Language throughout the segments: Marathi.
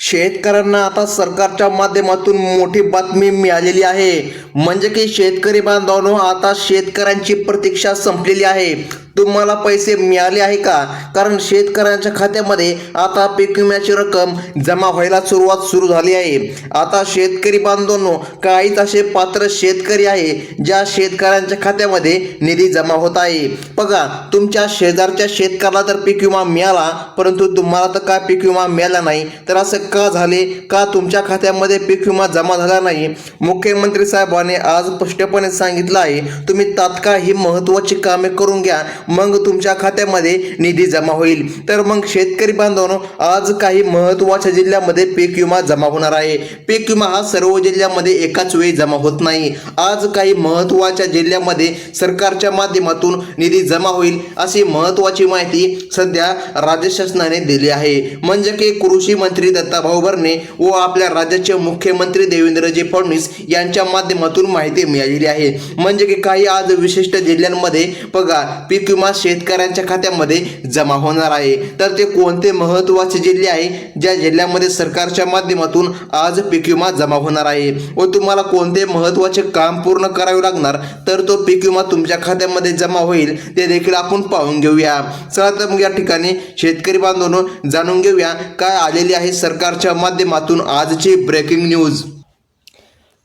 शेतकऱ्यांना आता सरकारच्या माध्यमातून मोठी बातमी मिळालेली आहे. म्हणजे की शेतकरी बांधवांनो आता शेतकऱ्यांची प्रतीक्षा संपलेली आहे. तुम्हाला पैसे मिळाले आहे का? कारण शेतकऱ्यांच्या खात्यामध्ये आता पीक विम्याची रक्कम जमा व्हायला सुरुवात सुरू झाली आहे. आता शेतकरी बांधवांनो काहीच असे पात्र शेतकरी आहे ज्या शेतकऱ्यांच्या खात्यामध्ये निधी जमा होत आहे. बघा तुमच्या शेजारच्या शेतकऱ्याला तर पीक विमा मिळाला परंतु तुम्हाला तर काय पीक विमा मिळाला नाही? तर असं का झाले? का तुमच्या खात्यामध्ये पीक विमा जमा झाला नाही? मुख्यमंत्री साहेबांनी आज स्पष्टपणे सांगितलं आहे तुम्ही तात्काळ ही महत्त्वाची कामे करून घ्या. मग तुमच्या खात्यामध्ये निधी जमा होईल. तर मग शेतकरी बांधवांनो आज काही महत्त्वाच्या जिल्ह्यामध्ये पीक विमा जमा होणार आहे. पीक विमा हा सर्व जिल्ह्यामध्ये एकाच वेळी जमा होत नाही. आज काही महत्त्वाच्या जिल्ह्यामध्ये सरकारच्या माध्यमातून निधी जमा होईल अशी महत्त्वाची माहिती सध्या राज्य शासनाने दिली आहे. म्हणजे की कृषी मंत्री दत्ताभाऊ भरणे व आपल्या राज्याचे मुख्यमंत्री देवेंद्रजी फडणवीस यांच्या माध्यमातून माहिती मिळालेली आहे. म्हणजे की काही आज विशिष्ट जिल्ह्यांमध्ये पगार पीक किंवा शेतकऱ्यांच्या खात्यामध्ये जमा होणार आहे. तर ते कोणते महत्त्वाचे जिल्हे आहे? ज्या जिल्ह्यामध्ये सरकारच्या माध्यमातून आज पीक विमा जमा होणार आहे. व तुम्हाला कोणते महत्त्वाचे काम पूर्ण करावे लागणार? तर तो पीक विमा तुमच्या खात्यामध्ये जमा होईल. ते देखील आपण पाहून घेऊया. चला तर मग या ठिकाणी शेतकरी बांधवांनो जाणून घेऊया. काय आलेली आहे सरकारच्या माध्यमातून आजची ब्रेकिंग न्यूज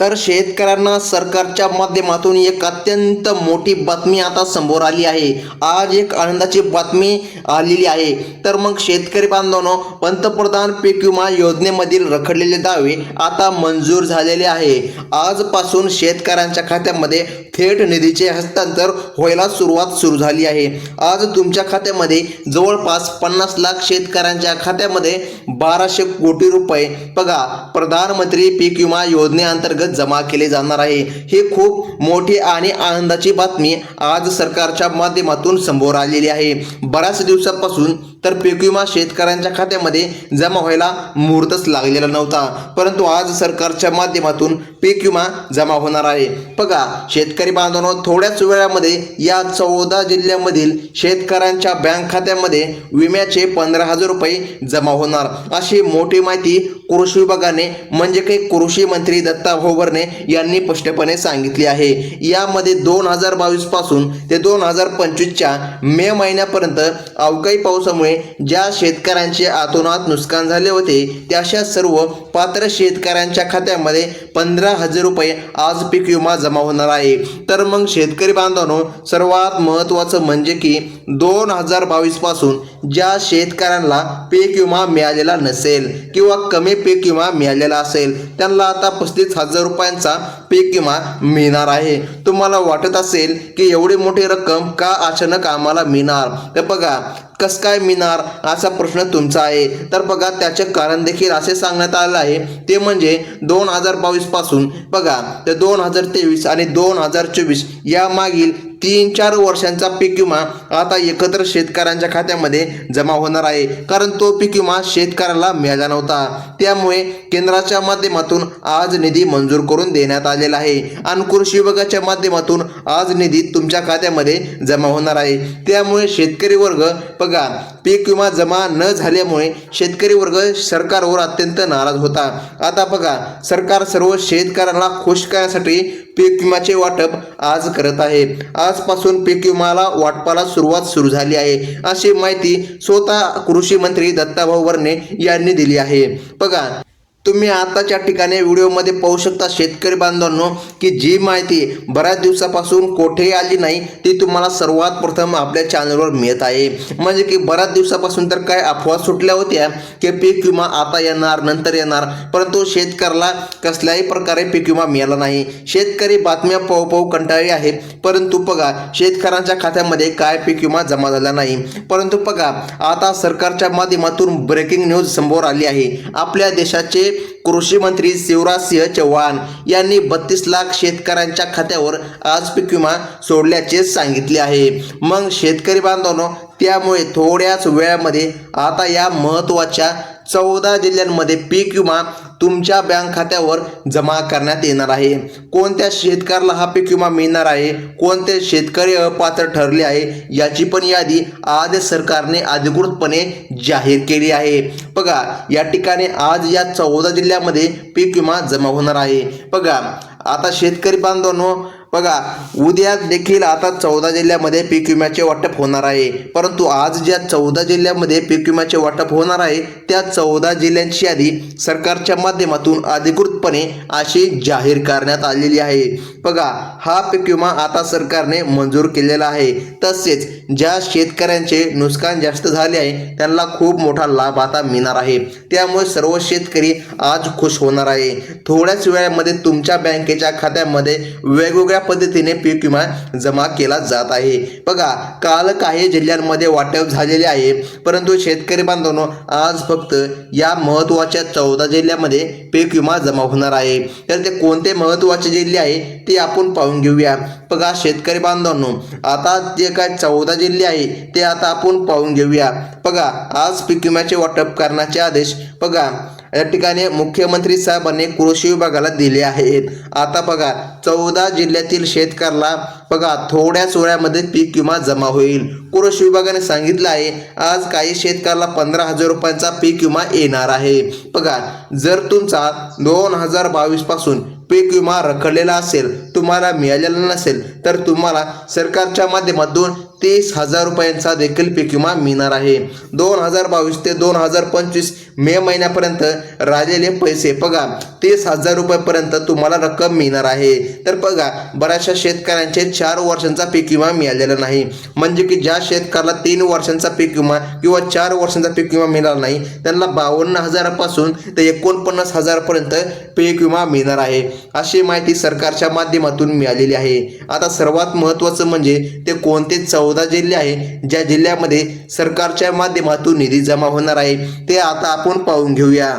तर शेतकऱ्यांना सरकारच्या माध्यमातून एक अत्यंत मोठी बातमी आता समोर आली आहे. आज एक आनंदाची बातमी आलेली आहे. तर मग शेतकरी बांधवांनो पंतप्रधान पीक विमा योजनेमधील रखडलेले दावे आता मंजूर झालेले आहे. आजपासून शेतकऱ्यांच्या खात्यामध्ये थेट निधीचे हस्तांतर व्हायला सुरुवात सुरू झाली आहे. आज तुमच्या खात्यामध्ये जवळपास पन्नास लाख शेतकऱ्यांच्या खात्यामध्ये बाराशे कोटी रुपये. बघा प्रधानमंत्री पीक विमा योजनेअंतर्गत जमा केले जाणार आहे. हे खूप मोठी आणि आनंदाची बातमी आज सरकारच्या माध्यमातून समोर आलेली आहे. बऱ्याच दिवसापासून तर पीक विमा शेतकऱ्यांच्या खात्यामध्ये जमा व्हायला मुहूर्तच लागलेला नव्हता. परंतु आज सरकारच्या माध्यमातून पीक विमा जमा होणार आहे. बघा शेतकरी बांधवांनो थोड्याच वेळामध्ये या चौदा जिल्ह्यामधील शेतकऱ्यांच्या बँक खात्यामध्ये विम्याचे पंधरा हजार रुपये जमा होणार. अशी मोठी माहिती कृषी विभागाने म्हणजे काही कृषी मंत्री दत्ता भोबरने यांनी स्पष्टपणे सांगितली आहे. यामध्ये दोन हजार बावीसपासून ते दोन हजार पंचवीसच्या मे महिन्यापर्यंत अवकाळी पावसामुळे ज्या शेतकऱ्यांचे आतोनात नुकसान झाले होते त्याशा सर्व पात्र शेतकऱ्यांच्या खात्यामध्ये पंधरा हजार रुपये आज पीक विमा जमा होणार आहे. तर मग शेतकरी बांधवांनो सर्वात महत्त्वाचं म्हणजे की दोन हजार बावीसपासून ज्या शेतकऱ्यांना पीक विमा मिळालेला नसेल किंवा कमी पीक विमा मिळालेला असेल त्यांना आता पस्तीस हजार रुपयांचा पीक विमा मिळणार आहे. तुम्हाला वाटत असेल की एवढी मोठी रक्कम का अचानक आम्हाला मिळणार? तर बघा कस काय मिळणार असा प्रश्न तुमचा आहे? तर बघा त्याचे कारण देखील असे सांगण्यात आलं आहे. ते म्हणजे दोन हजार बावीसपासून बघा ते दोन हजार तेवीस आणि दोन हजार चोवीस या मागील तीन चार वर्षांचा पीक विमा आता एकत्र शेतकऱ्यांच्या खात्यामध्ये जमा होणार आहे. कारण तो पीक विमा शेतकऱ्याला मिळाला नव्हता. त्यामुळे केंद्राच्या माध्यमातून आज निधी मंजूर करून देण्यात आलेला आहे. आणि कृषी विभागाच्या माध्यमातून आज निधी तुमच्या खात्यामध्ये जमा होणार आहे. त्यामुळे शेतकरी वर्ग बघा पीक विमा जमा न झाल्यामुळे शेतकरी वर्ग सरकारवर अत्यंत नाराज होता. आता बघा सरकार सर्व शेतकऱ्यांना खुश करण्यासाठी पीक विम्याचे वाटप आज करत आहे. आजपासून पीक विमाला वाटपाला सुरुवात सुरू झाली आहे. अशी माहिती स्वतः कृषी मंत्री दत्ताभाऊ वर्णे यांनी दिली आहे. बघा तुम्ही आताच्या ठिकाणी व्हिडिओमध्ये पाहू शकता शेतकरी बांधवांनो की जी माहिती बऱ्याच दिवसापासून कोठेही आली नाही ती तुम्हाला सर्वात प्रथम आपल्या चॅनलवर मिळत आहे. म्हणजे की बऱ्याच दिवसापासून तर काय अफवा सुटल्या होत्या की पीक विमा आता येणार नंतर येणार परंतु शेतकऱ्याला कसल्याही प्रकारे पीक विमा मिळाला नाही. शेतकरी बातम्या पाहू पाहू कंटाळली आहे परंतु बघा शेतकऱ्यांच्या खात्यामध्ये काय पीक विमा जमा झाला नाही. परंतु बघा आता सरकारच्या माध्यमातून ब्रेकिंग न्यूज समोर आली आहे. आपल्या देशाचे कृषी मंत्री शिवराज सिंह चौहान यांनी बत्तीस लाख शेतकऱ्यांच्या खात्यावर आज पीक विमा सोडल्याचे सांगितले आहे. मग शेतकरी बांधवांनो त्यामुळे थोड्याच वेळामध्ये आता या महत्त्वाच्या चौदा जिल्ह्यांमध्ये पीक विमा तुमच्या बँक खात्यावर जमा करण्यात येणार आहे. कोणत्या शेतकऱ्याला हा पीक विमा मिळणार आहे? कोणते शेतकरी अपात्र ठरले आहे? याची पण यादी आज सरकारने अधिकृतपणे जाहीर केली आहे. बघा या ठिकाणी आज या चौदा जिल्ह्यामध्ये पीक विमा जमा होणार आहे. बघा आता शेतकरी बांधवांनो बघा उद्या देखील आता चौदा जिल्ह्यामध्ये पीक विम्याचे वाटप होणार आहे. परंतु आज ज्या चौदा जिल्ह्यामध्ये पीक विम्याचे वाटप होणार आहे त्या चौदा जिल्ह्यांची यादी सरकारच्या माध्यमातून अधिकृतपणे अशी जाहीर करण्यात आलेली आहे. बघा हा पीक विमा आता सरकारने मंजूर केलेला आहे. तसेच ज्या शेतकऱ्यांचे नुकसान जास्त झाले आहे त्यांना खूप मोठा लाभ आता मिळणार आहे. त्यामुळे सर्व शेतकरी आज खुश होणार आहे. थोड्याच वेळामध्ये तुमच्या बँकेच्या खात्यामध्ये वेगवेगळ्या पद्धतीने पीक विमा जमा केला जात आहे. बघा काल काही जिल्ह्यांमध्ये वाटप झालेले आहे. परंतु शेतकरी बांधवांनो आज फक्त या महत्त्वाच्या चौदा जिल्ह्यामध्ये पीक विमा जमा होणार आहे. तर ते कोणते महत्त्वाचे जिल्हे आहे ते आपण पाहून घेऊया. बघा शेतकरी बांधवांनो आता जे काय चौदा जिल्हे आहे ते आता आपण पाहून घेऊया. बघा आज पीक विम्याचे वाटप करण्याचे आदेश. बघा या ठिकाणी मुख्यमंत्री साहेबांनी कृषी विभागाला दिले आहेत. आता बघा चौदा जिल्ह्यातील शेतकऱ्याला बघा थोड्याच वेळामध्ये पीक विमा जमा होईल. कृषी विभागाने सांगितलं आहे आज काही शेतकऱ्याला पंधरा हजार रुपयांचा पीक विमा येणार आहे. बघा जर तुमचा दोन हजार बावीसपासून पीक विमा रखडलेला असेल तुम्हाला मिळालेला नसेल तर तुम्हाला सरकारच्या माध्यमातून तीस हजार रुपयांचा देखील पीक विमा मिळणार आहे. दोन हजार बावीस ते दोन हजार पंचवीस मे महिन्यापर्यंत राहिलेले पैसे बघा तीस हजार रुपयापर्यंत तुम्हाला रक्कम मिळणार आहे. तर बघा बऱ्याचशा शेतकऱ्यांचे चार वर्षांचा पीक विमा मिळालेला नाही. म्हणजे की ज्या शेतकऱ्याला तीन वर्षांचा पीक विमा किंवा चार वर्षांचा पीक विमा मिळाला नाही त्यांना बावन्न हजारापासून ते एकोणपन्नास हजारपर्यंत पीक विमा मिळणार आहे. अशी माहिती सरकारच्या माध्यमातून मिळालेली आहे. आता सर्वात महत्त्वाचं म्हणजे ते कोणते चौदा जिल्हे आहे ज्या जिल्ह्यामध्ये सरकारच्या माध्यमातून निधी जमा होणार आहे ते आता आपण पाहून घेऊया.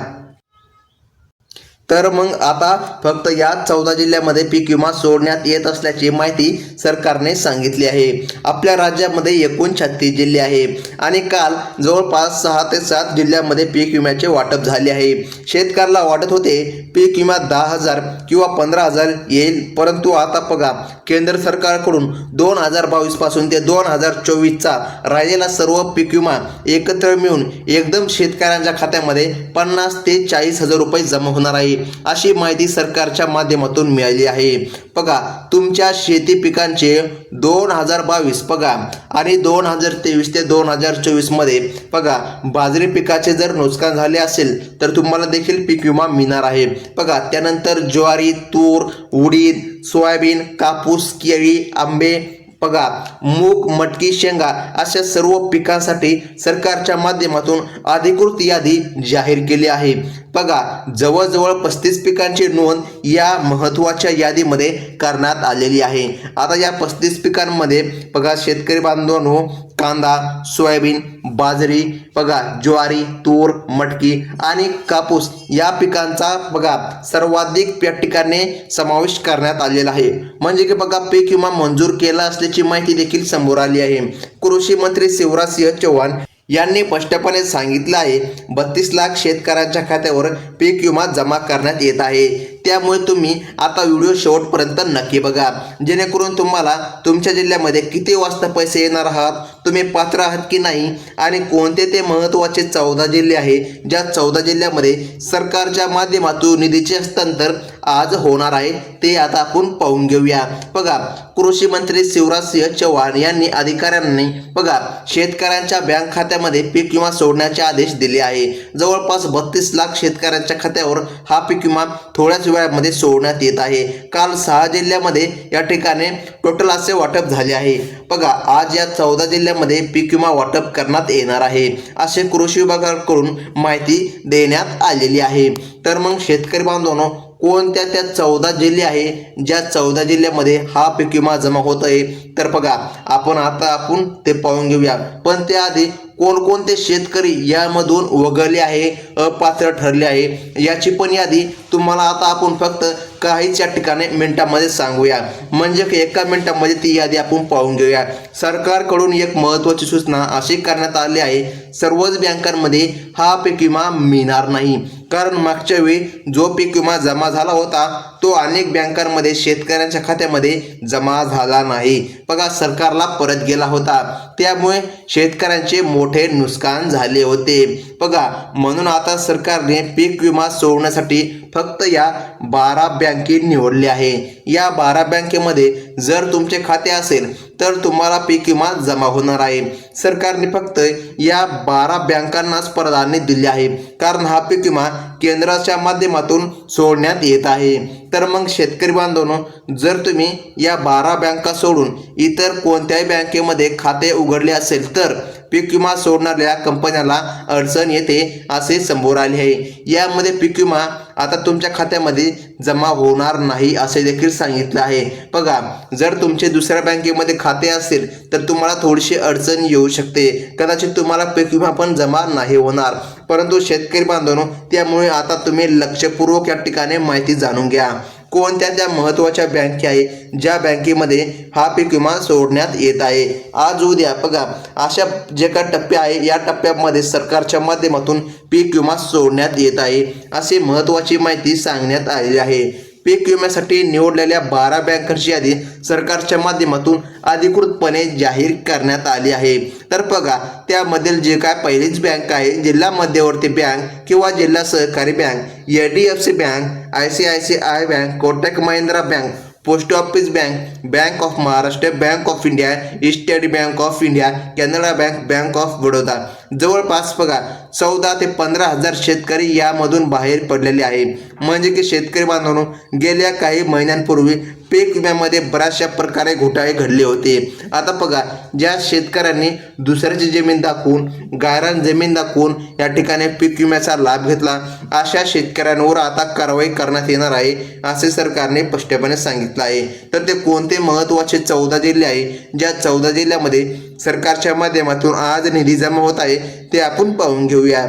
तर मग आता फक्त या चौदा जिल्ह्यामध्ये पीक विमा सोडण्यात येत असल्याची माहिती सरकारने सांगितली आहे. आपल्या राज्यामध्ये एकूण छत्तीस जिल्हे आहे आणि काल जवळपास सहा ते सात जिल्ह्यामध्ये पीक विम्याचे वाटप झाले आहे. शेतकऱ्याला वाटत होते पीक विमा दहा हजार किंवा पंधरा हजार येईल परंतु आता बघा केंद्र सरकारकडून दोन हजार बावीसपासून ते दोन हजार चोवीसचा राहिलेला सर्व पीक विमा एकत्र मिळून एकदम शेतकऱ्यांच्या खात्यामध्ये पन्नास ते चाळीस हजार रुपये जमा होणार आहे. अशी माहिती सरकारच्या माध्यमातून मिळाली आहे. बघा तुमच्या शेती पिकांचे दोन हजार बावीस बघा आणि दोन हजार तेवीस ते दोन हजार चोवीसमध्ये बघा बाजरी पिकाचे जर नुकसान झाले असेल तर तुम्हाला देखील पीक विमा मिळणार आहे. बघा त्यानंतर ज्वारी तूर उडीद सोयाबीन कापूस केळी आंबे बघा मूग मटकी शेंगा अशा सर्व पिकांसाठी सरकारच्या माध्यमातून अधिकृत यादी जाहीर केली आहे. बघा जवळजवळ पस्तीस पिकांची नोंद या महत्त्वाच्या यादीमध्ये करण्यात आलेली आहे. आता या पस्तीस पिकांमध्ये बघा शेतकरी बांधवांनो कांदा सोयाबीन बाजरी बघा ज्वारी तूर मटकी आणि कापूस या पिकांचा बघा सर्वाधिक या ठिकाणी समावेश करण्यात आलेला आहे. म्हणजे की बघा पीक विमा मंजूर केला असल्याची माहिती देखील समोर आली आहे. कृषी मंत्री शिवराज सिंह चौहान यांनी स्पष्टपणे सांगितलं आहे बत्तीस लाख शेतकऱ्यांच्या खात्यावर पीक विमा जमा करण्यात येत आहे. त्यामुळे तुम्ही आता व्हिडिओ शेवटपर्यंत नक्की बघा. जेणेकरून तुम्हाला तुमच्या जिल्ह्यामध्ये किती वाजता पैसे येणार आहात तुम्ही पात्र आहात की नाही आणि कोणते ते महत्त्वाचे चौदा जिल्हे आहे ज्या चौदा जिल्ह्यामध्ये सरकारच्या माध्यमातून निधीचे हस्तांतर आज होणार आहे ते आता आपण पाहून घेऊया. बघा कृषी मंत्री शिवराज सिंह चव्हाण यांनी अधिकाऱ्यांनी बघा शेतकऱ्यांच्या बँक खात्यामध्ये पीक विमा सोडण्याचे आदेश दिले आहे. जवळपास बत्तीस लाख शेतकऱ्यांच्या खात्यावर हा पीक विमा थोड्याच वेळामध्ये सोडण्यात येत आहे. काल सहा जिल्ह्यामध्ये या ठिकाणी टोटल असे वाटप झाले आहे. बघा आज या चौदा जिल्ह्यामध्ये पीक विमा वाटप करण्यात येणार आहे असे कृषी विभागाकडून माहिती देण्यात आलेली आहे. तर मग शेतकरी बांधवांनो कोणत्या त्या चौदा जिल्हे आहे? ज्या चौदा जिल्ह्यामध्ये हा पीक विमा जमा होत आहे? तर बघा आपण आता आपण ते पाहून घेऊया. पण त्याआधी कोणकोणते शेतकरी यामधून वगळले आहे अपात्र ठरले आहे याची पण यादी तुम्हाला आता आपण फक्त काहीच या ठिकाणी मिनिटामध्ये सांगूया. म्हणजे की एका मिनिटामध्ये ती यादी आपण पाहून घेऊया. सरकारकडून एक महत्त्वाची सूचना अशी करण्यात आली आहे सर्वच बँकांमध्ये हा पीक विमा मिळणार नाही. कारण मागच्या वेळी जो पीक विमा जमा झाला होता तो अनेक बँकांमध्ये शेतकऱ्यांच्या खात्यामध्ये जमा झाला नाही. बघा सरकारला परत गेला होता. त्यामुळे शेतकऱ्यांचे मोठे नुकसान झाले होते. बघा म्हणून आता सरकारने पीक विमा सोडण्यासाठी फक्त या बारा बँके निवडले आहे. या बारा बँकेमध्ये जर तुमचे खाते असेल तर तुम्हाला पीक विमा जमा होणार आहे. सरकारने फक्त या बारा बँकांनाच प्राधान्य दिले आहे. कारण हा पीक विमा केंद्राच्या माध्यमातून सोडण्यात येत आहे. तर मग शेतकरी बांधवनो जर तुम्ही या बारा बँका सोडून इतर कोणत्याही बँकेमध्ये खाते उघडले असेल तर पीक विमा सोडणाऱ्या कंपन्याला अडचण येते असे समोर आले आहे. यामध्ये पीक विमा आता तुमच्या खात्यामध्ये जमा होणार नाही असे देखील सांगितलं आहे. बघा जर तुमचे दुसऱ्या बँकेमध्ये खाते असेल तर तुम्हाला थोडीशी अडचण येऊ शकते. कदाचित तुम्हाला पीक विमा पण जमा नाही होणार. परंतु शेतकरी बांधवांनो त्यामुळे आता तुम्ही लक्षपूर्वक या ठिकाणी माहिती जाणून घ्या. कोणत्या त्या महत्त्वाच्या बँके आहे ज्या बँकेमध्ये हा पीक विमा सोडण्यात येत आहे? आज उद्या बघा अशा जे काही टप्पे आहे या टप्प्यामध्ये सरकारच्या माध्यमातून पीक विमा सोडण्यात येत आहे अशी महत्त्वाची माहिती सांगण्यात आलेली आहे. पीक विम्यासाठी निवडलेल्या बारा बँकांची यादी सरकारच्या माध्यमातून अधिकृतपणे जाहीर करण्यात आली आहे. तर बघा त्यामधील जे काय पहिलीच बँक आहे जिल्हा मध्यवर्ती बँक किंवा जिल्हा सहकारी bank H D F C bank I C I C I bank Kotak Mahindra bank post office bank bank of Maharashtra bank of India State Bank of India Canada bank bank of Baroda. जवळपास बघा चौदा ते पंधरा हजार शेतकरी यामधून बाहेर पडलेले आहे म्हणजे की शेतकरी बांधवांनो गेल्या काही महिन्यांपूर्वी पीक विम्यामध्ये बऱ्याचशा प्रकारे घोटाळे घडले होते. आता बघा ज्या शेतकऱ्यांनी दुसऱ्याची जमीन दाखवून गायरान जमीन दाखवून या ठिकाणी पीक विम्याचा लाभ घेतला अशा शेतकऱ्यांवर आता कारवाई करण्यात येणार आहे असे सरकारने स्पष्टपणे सांगितलं आहे. तर ते कोणते महत्त्वाचे चौदा जिल्हे आहे? ज्या चौदा जिल्ह्यामध्ये सरकारच्या माध्यमातून आज निधी जमा होत आहे ते आपण पाहून घेऊया.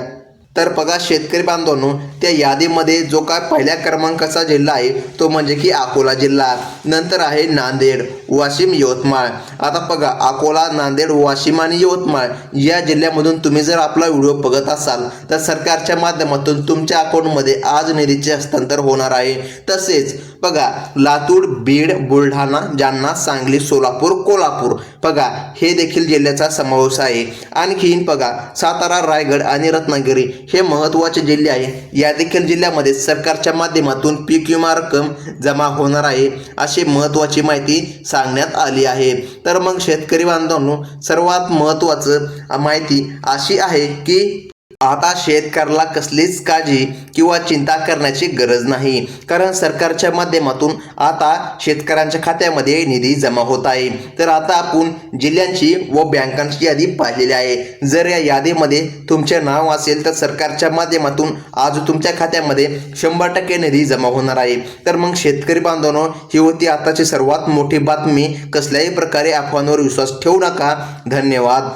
तर बघा शेतकरी बांधवांनो त्या यादीमध्ये जो काय पहिल्या क्रमांकाचा जिल्हा आहे तो म्हणजे की अकोला जिल्हा. नंतर आहे नांदेड वाशिम यवतमाळ. आता बघा अकोला नांदेड वाशिम आणि यवतमाळ या जिल्ह्यामधून तुम्ही जर आपला व्हिडिओ बघत असाल तर सरकारच्या माध्यमातून तुमच्या अकाउंटमध्ये आज निधीचे हस्तांतर होणार आहे. तसेच बघा लातूर बीड बुलढाणा जालना सांगली सोलापूर कोल्हापूर. बघा हे देखील जिल्ह्याचा समावेश आहे. आणखीन बघा सातारा रायगड आणि रत्नागिरी हे महत्त्वाचे जिल्हे आहे. या देखील जिल्ह्यामध्ये सरकारच्या माध्यमातून पीक विमा रक्कम जमा होणार आहे अशी महत्त्वाची माहिती सांगण्यात आली आहे. तर मग शेतकरी बांधवांनो सर्वात महत्त्वाचं माहिती अशी आहे की आता शेतकऱ्याला कसलीच काळजी किंवा चिंता करण्याची गरज नाही. कारण सरकारच्या माध्यमातून आता शेतकऱ्यांच्या खात्यामध्ये निधी जमा होत आहे. तर आता आपण जिल्ह्यांची व बँकांची यादी पाहिलेली आहे. जर या यादीमध्ये तुमचे नाव असेल तर सरकारच्या माध्यमातून आज तुमच्या खात्यामध्ये शंभर टक्के निधी जमा होणार आहे. तर मग शेतकरी बांधवांनो ही होती आताची सर्वात मोठी बातमी. कसल्याही प्रकारे अफवांवर विश्वास ठेवू नका. धन्यवाद.